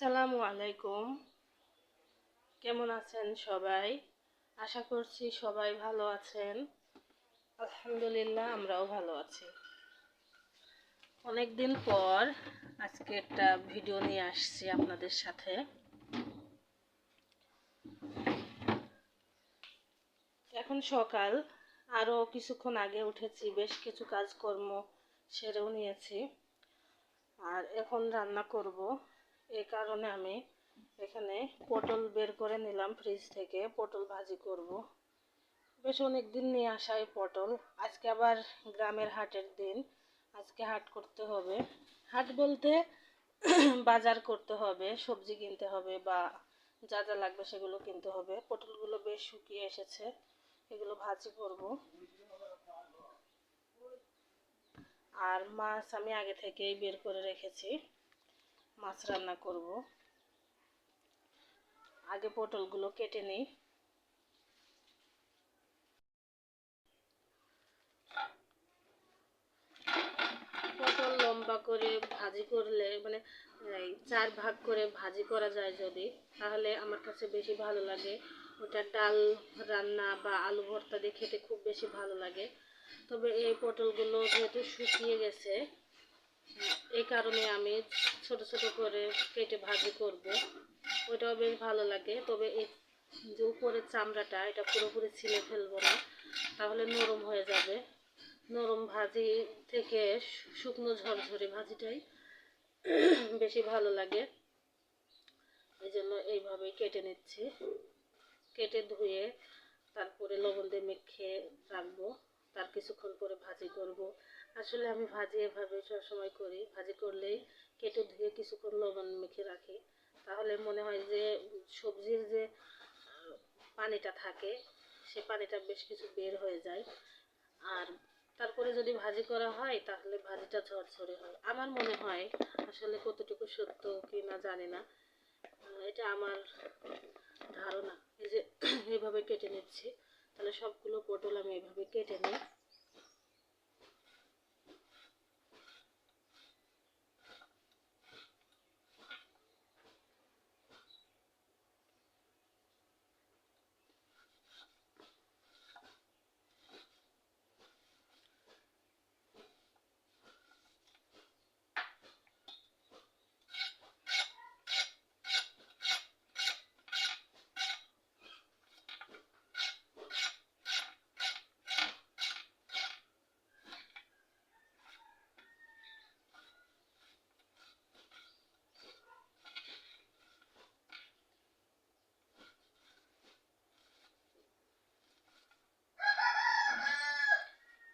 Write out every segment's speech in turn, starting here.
আসসালামু আলাইকুম। কেমন আছেন সবাই? আশা করছি সবাই ভালো আছেন। আলহামদুলিল্লাহ, আমরাও ভালো আছি। অনেক দিন পর আজকে একটা ভিডিও নিয়ে আসছি আপনাদের সাথে। এখন সকাল, আরও কিছুক্ষণ আগে উঠেছি, বেশ কিছু কাজকর্ম সেরেও নিয়েছি। আর এখন রান্না করব। এই কারণে আমি এখানে পটল বের করে নিলাম ফ্রিজ থেকে। পটল ভাজি করব। বেশ অনেক দিন নিয়ে আসা পটল। আজকে আবার গ্রামের হাটের দিন। আজকে হাট করতে হবে। হাট বলতে বাজার করতে হবে, সবজি কিনতে হবে বা যা যা লাগবে সেগুলো কিনতে হবে। পটলগুলো বেশ শুকিয়ে এসেছে। এগুলো ভাজি করব। আর মাছ আমি আগে থেকেই বের করে রেখেছি। মাছ রান্না করব। আগে পটলগুলো কেটে নিই। পটল লম্বা করে ভাজি করলে মানে চার ভাগ করে ভাজি করা যায় যদি, তাহলে আমার কাছে বেশি ভালো লাগে। ওটা ডাল রান্না বা আলু ভর্তা দিয়ে খেতে খুব বেশি ভালো লাগে। তবে এই পটলগুলো যেহেতু শুকিয়ে গেছে এই কারণে আমি ছোট ছোট করে কেটে ভাজি করব। ওইটাও বেশ ভালো লাগে। তবে এই যে উপরের চামড়াটা, এটা পুরোপুরি ছিলে ফেলব না। তাহলে নরম হয়ে যাবে। নরম ভাজি থেকে শুকনো ঝরঝরে ভাজিটাই বেশি ভালো লাগে। এই জন্য এইভাবেই কেটে নিচ্ছি। কেটে ধুয়ে তারপরে লবণ দিয়ে মেখে রাখব। তার কিছুক্ষণ পরে ভাজি করব। আসলে আমি ভাজি এভাবে সবসময় করি। ভাজি করলেই কেটে ধুয়ে কিছুক্ষণ লবণ মেখে রাখি। তাহলে মনে হয় যে সবজির যে পানিটা থাকে, সে পানিটা বেশ কিছু বের হয়ে যায়। আর তারপরে যদি ভাজি করা হয়, তাহলে ভাজিটা ঝরঝরে হয়। আমার মনে হয় আসলে কতটুকু সত্য কি না জানি না। এটা আমার ধারণা। এই যে এইভাবে কেটে নিচ্ছি। তাহলে সবগুলো পটল আমি এভাবে কেটে নিই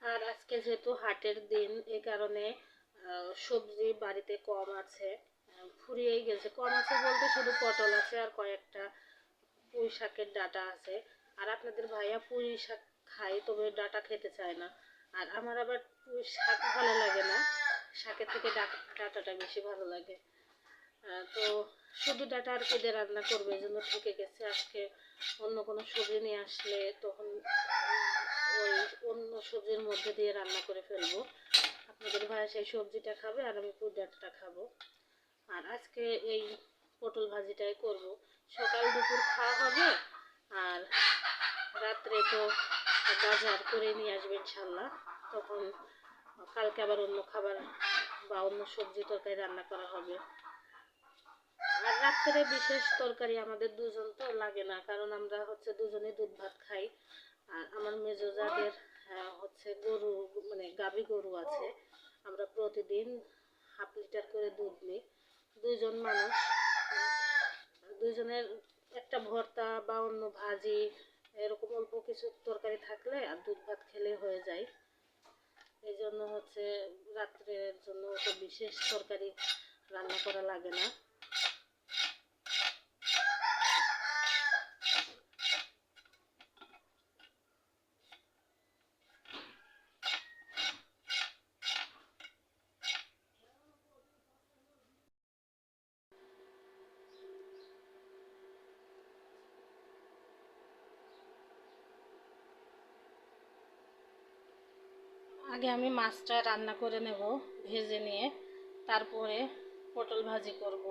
আর আজকে যেহেতু হাটের দিন, এ কারণে সবজি বাড়িতে কম আছে ফুরিয়েই গেছে। কম আছে বলতে শুধু পটল আছে আর কয়েকটা পুঁই শাকের ডাটা আছে। আর আপনাদের ভাইয়া পুঁই শাক খায়, তবে ডাটা খেতে চায় না। আর আমার আবার পুঁই শাক ভালো লাগে না। শাকের থেকে ডাটাটা বেশি ভালো লাগে। তো শুধু ডাটা আর কেঁদে রান্না করবে, এই জন্য ঠকে গেছে। আজকে অন্য কোনো সবজি নিয়ে আসলে তখন ওই অন্য সবজির মধ্যে দিয়ে রান্না করে ফেলব। আপনাদের ভাইয়া সেই সবজিটা খাবে আর আমি পুডারটা খাব। আর আজকে এই পটল ভাজিটাই করব। সকাল দুপুর খাওয়া হবে আর রাত্রে তো বাজার করে নিয়ে আসবে ইনশাল্লাহ। তখন কালকে আবার অন্য খাবার বা অন্য সবজি তরকারি রান্না করা হবে। আর রাত্রে বিশেষ তরকারি আমাদের দুজন তো লাগে না, কারণ আমরা হচ্ছে দুজনে দুধ ভাত খাই। আর আমার মেজো যাদের হচ্ছে গরু মানে গাভী গরু আছে। আমরা প্রতিদিন হাফ লিটার করে দুধ নিই। দুইজন মানুষ, দুইজনের একটা ভর্তা বা অন্য ভাজি, এরকম অল্প কিছু তরকারি থাকলে আর দুধ ভাত খেলে হয়ে যায়। এই জন্য হচ্ছে রাত্রের জন্য অত বিশেষ তরকারি রান্না করা লাগে না। আগে আমি মাছটা রান্না করে নেব ভেজে নিয়ে তারপরে পটল ভাজি করব।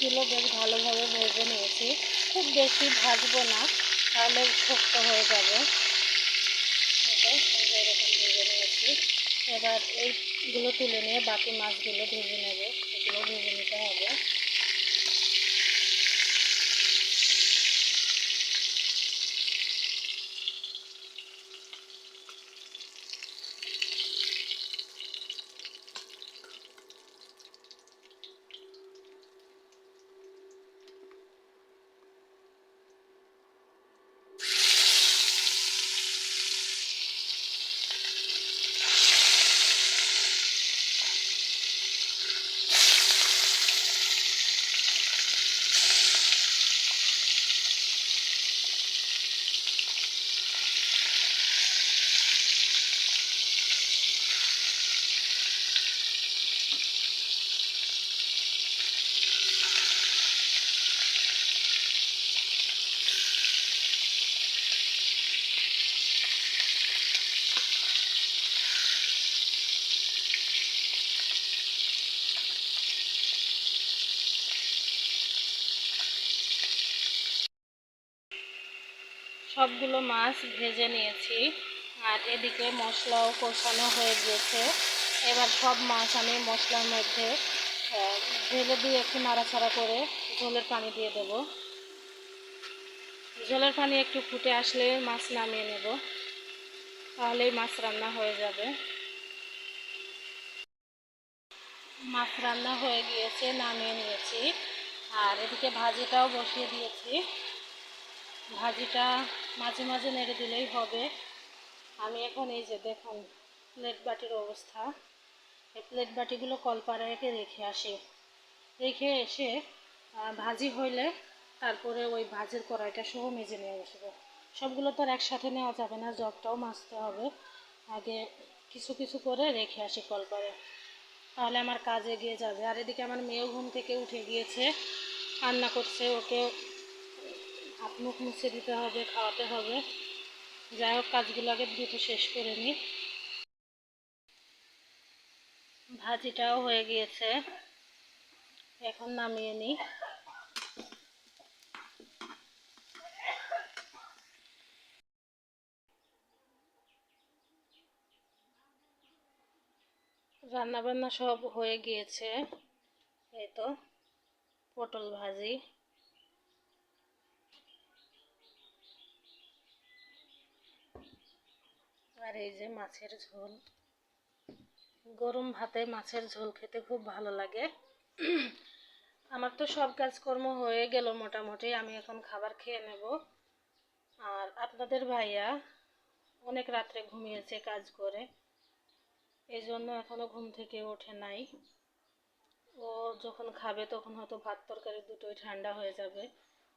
মাছগুলো বেশ ভালোভাবে ভেজে নিয়েছি। খুব বেশি ভাজবো না, তাহলে শক্ত হয়ে যাবে। এরকম ভেজে নিয়েছি। এবার এইগুলো তুলে নিয়ে বাকি মাছগুলো ভেজে নেব। এগুলো ভেজে নিতে হবে। সবগুলো মাছ ভেজে নিয়েছি। আর এদিকে মশলাও কষানো হয়ে গিয়েছে। এবার সব মাছ আমি মশলার মধ্যে ঢেলে দিয়ে একটু নাড়াচাড়া করে ঝোলের পানি দিয়ে দেব। ঝোলের পানি একটু ফুটে আসলে মাছ নামিয়ে নেব। তাহলেই মাছ রান্না হয়ে যাবে। মাছ রান্না হয়ে গিয়েছে, নামিয়ে নিয়েছি। আর এদিকে ভাজিটাও বসিয়ে দিয়েছি। ভাজিটা মাঝে মাঝে নেড়ে দিলেই হবে। আমি এখন এই যে দেখুন প্লেট বাটির অবস্থা। এই প্লেট বাটিগুলো কলপাড়াকে রেখে রেখে আসি। রেখে এসে ভাজি হইলে তারপরে ওই ভাজির কড়াইটা সহ মেজে নিয়ে বসবো। সবগুলো তো আর একসাথে নেওয়া যাবে না, জগটাও মাজতে হবে। আগে কিছু কিছু করে রেখে আসি কলপারে তাহলে আমার কাজ এগিয়ে যাবে। আর এদিকে আমার মেয়েও ঘুম থেকে উঠে গিয়েছে, রান্না করছে, ওকে হাত মুখ মুছে দিতে হবে, খাওয়াতে হবে। যাই হোক, কাজগুলো আগে দ্রুত শেষ করে নিই। ভাজিটাও হয়ে গিয়েছে। এখন নামিয়ে নিই। রান্না বান্না সব হয়ে গিয়েছে। এই তো, পটল ভাজি। আর এই যে মাছের ঝোল। গরম ভাতে মাছের ঝোল খেতে খুব ভালো লাগে। আমার তো সব কাজকর্ম হয়ে গেল মোটামুটি, আমি এখন খাবার খেয়ে নেব। আর আপনাদের ভাইয়া অনেক রাত্রে ঘুমিয়েছে কাজ করে এই জন্য এখনও ঘুম থেকে ওঠে নাই। ও যখন খাবে তখন হয়তো ভাত তরকারি দুটোই ঠান্ডা হয়ে যাবে,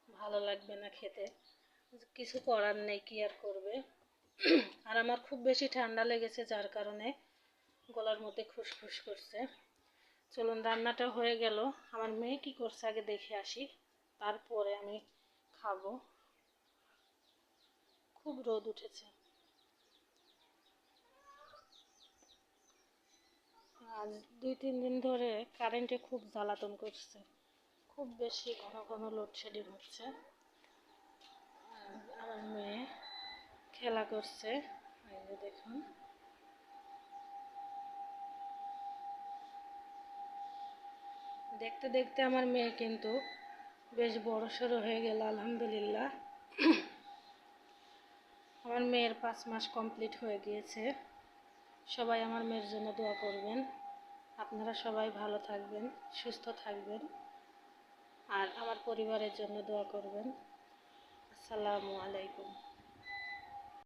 ভালো লাগবে না খেতে। কিছু করার নেই, কি আর করবে? আর আমার খুব বেশি ঠান্ডা লেগেছে, যার কারণে গলার মধ্যে খুসখুস করছে। চলুন, রান্নাটা হয়ে গেল। আমার মেয়ে কি করছে আগে দেখে আসি। তারপরে আমি খাব। খুব রোদ উঠেছে। আজ দুই তিন দিন ধরে কারেন্টে খুব জ্বালাতন করছে। খুব বেশি ঘন ঘন লোডশেডিং হচ্ছে। আমার মেয়ে খেলা করছে। দেখুন। দেখতে দেখতে আমার মেয়ে কিন্তু বেশ বড় সড়ো হয়ে গেল, আলহামদুলিল্লাহ। আমার মেয়ের পাঁচ মাস কমপ্লিট হয়ে গিয়েছে। সবাই আমার মেয়ের জন্য দোয়া করবেন। আপনারা সবাই ভালো থাকবেন, সুস্থ থাকবেন। আর আমার পরিবারের জন্য দোয়া করবেন। আসসালামু আলাইকুম।